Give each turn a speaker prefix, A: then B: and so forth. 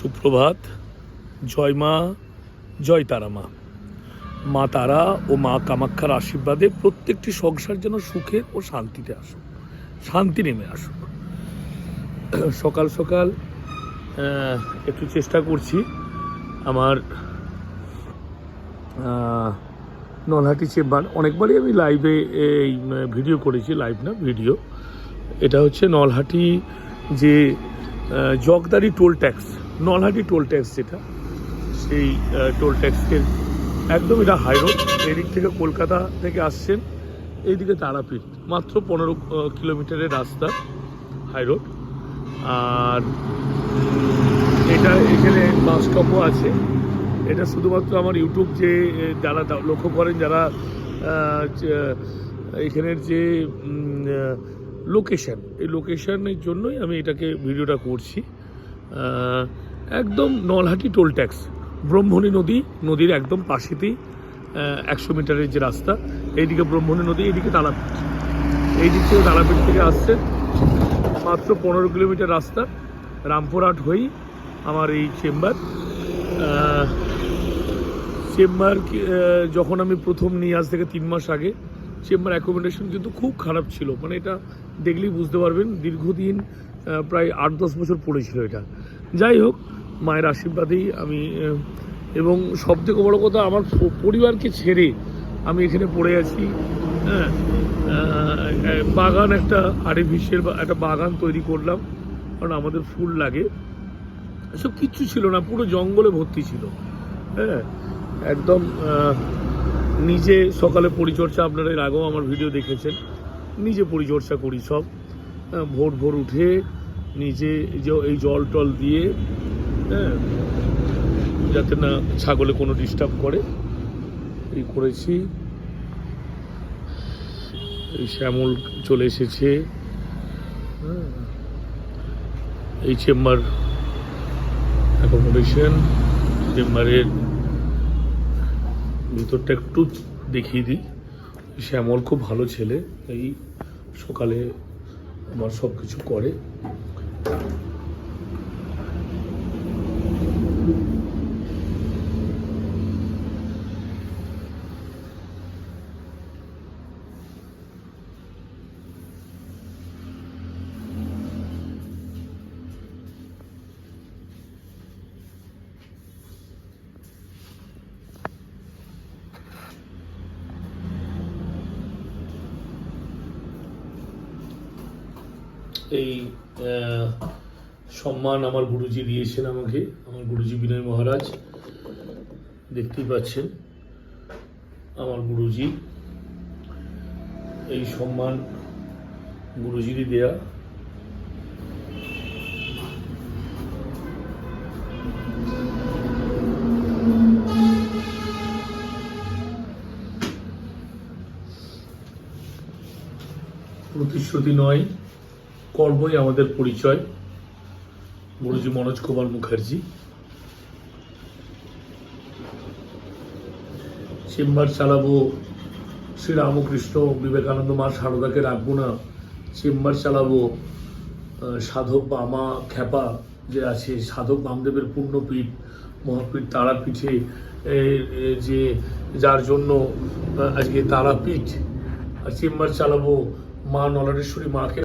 A: সুপ্রভাত। জয় মা, জয় তারা মা। মা তারা ও মা কামাক্ষার আশীর্বাদে প্রত্যেকটি সংসার যেন সুখে ও শান্তিতে আসুক। শান্তি নেমে আসুক। সকাল সকাল একটু চেষ্টা করছি আমার নলহাটি চেম্বার। অনেকবারই আমি লাইভে এই ভিডিও করেছি লাইভ না ভিডিও এটা হচ্ছে নলহাটি যে জগদারি toll tax. Nalhati toll tax যেটা, সেই টোল ট্যাক্সের একদম এটা হাই রোড এদিক থেকে কলকাতা থেকে আসছেন, এইদিকে তারাপীঠ, মাত্র পনেরো কিলোমিটারের রাস্তা হাই রোড আর এটা এখানে বাস স্টপও আছে। এটা শুধুমাত্র আমার ইউটিউব যে যারা লক্ষ্য করেন, যারা এখানের যে লোকেশান এই লোকেশানের জন্যই আমি এটাকে ভিডিওটা করছি। একদম নলহাটি টোল ট্যাক্স, ব্রহ্মণী নদী, নদীর একদম পাশেতেই একশো মিটারের যে রাস্তা, এইদিকে ব্রহ্মণী নদী, এইদিকে তারাপীঠ এই দিক থেকে তারাপীঠ থেকে আসছে মাত্র পনেরো কিলোমিটার রাস্তা, রামপুরহাট হয়েই আমার এই চেম্বার। চেম্বার যখন আমি প্রথম নিয়ে আজ থেকে তিন মাস আগে, চেম্বার অ্যাকোমোডেশন কিন্তু খুব খারাপ ছিল মানে এটা দেখলেই বুঝতে পারবেন, দীর্ঘদিন প্রায় আট দশ বছর পড়েছিল এটা। যাই হোক মায়ের আশীর্বাদেই আমি এবং সব থেকে বড়ো কথা আমার পরিবারকে ছেড়ে আমি এখানে পড়ে আছি হ্যাঁ? বাগান একটা আর্টিফিশিয়াল একটা বাগান তৈরি করলাম কারণ আমাদের ফুল লাগে। এসব কিচ্ছু ছিল না পুরো জঙ্গলে ভর্তি ছিল হ্যাঁ? একদম নিজে সকালে পরিচর্যা আপনারা এর আগেও আমার ভিডিও দেখেছেন নিজে পরিচর্যা করি সব হ্যাঁ, ভোর ভোর উঠে নিজে এই জল টল দিয়ে হ্যাঁ। যাতে না ছাগলে কোনো ডিস্টার্ব করে। এই করেছি। এই শ্যামল চলে এসেছে। হ্যাঁ। এই চেম্বার অ্যাকোমোডেশন চেম্বারের ভিতরটা একটু দেখিয়ে দিই। শ্যামল খুব ভালো ছেলে। এই সকালে আমার সব কিছু করে। এই সম্মান আমার গুরুজি দিয়েছেন আমাকে, আমার গুরুজি বিনয় মহারাজ। দেখতেই পাচ্ছেন আমার গুরুজি। এই সম্মান গুরুজিরই দেয়া। প্রতিশ্রুতি নয়। কর্মই আমাদের পরিচয়। গুরুজি মনোজ কুমার মুখার্জি। চেম্বার চালাবো শ্রী রামকৃষ্ণ বিবেকানন্দ মা সারদাকে রাখব না। চেম্বার চালাবো সাধক বামা খ্যাপা যে আছে, সাধক বামদেবের পূর্ণপীঠ মহাপীঠ তারাপীঠে যে, যার জন্য আজকে তারাপীঠ। আর চেম্বার চালাবো মা নলারেশ্বরী মাকে